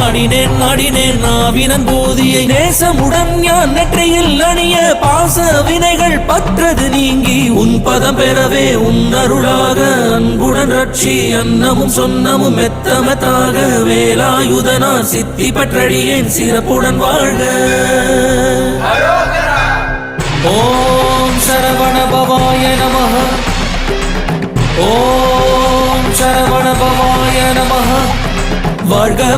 ஆடினேன் ஆடினேன் நாவினன் போதியை நேசமுடன் யான் நெற்றையில் அணிய பாச வினைகள் பற்றது நீங்கி உன் பதம் பெறவே உன் அருளாக அன்புடன் ரட்சி அன்னமும் சொன்னமும் மெத்தமத்தாக வேலாயுதனார் சித்தி பற்றழியேன் சிறப்புடன் வாழ்க. ஓம் சரவண பவாய நமः ஓம் சரவண பவாய நமः வாழ்க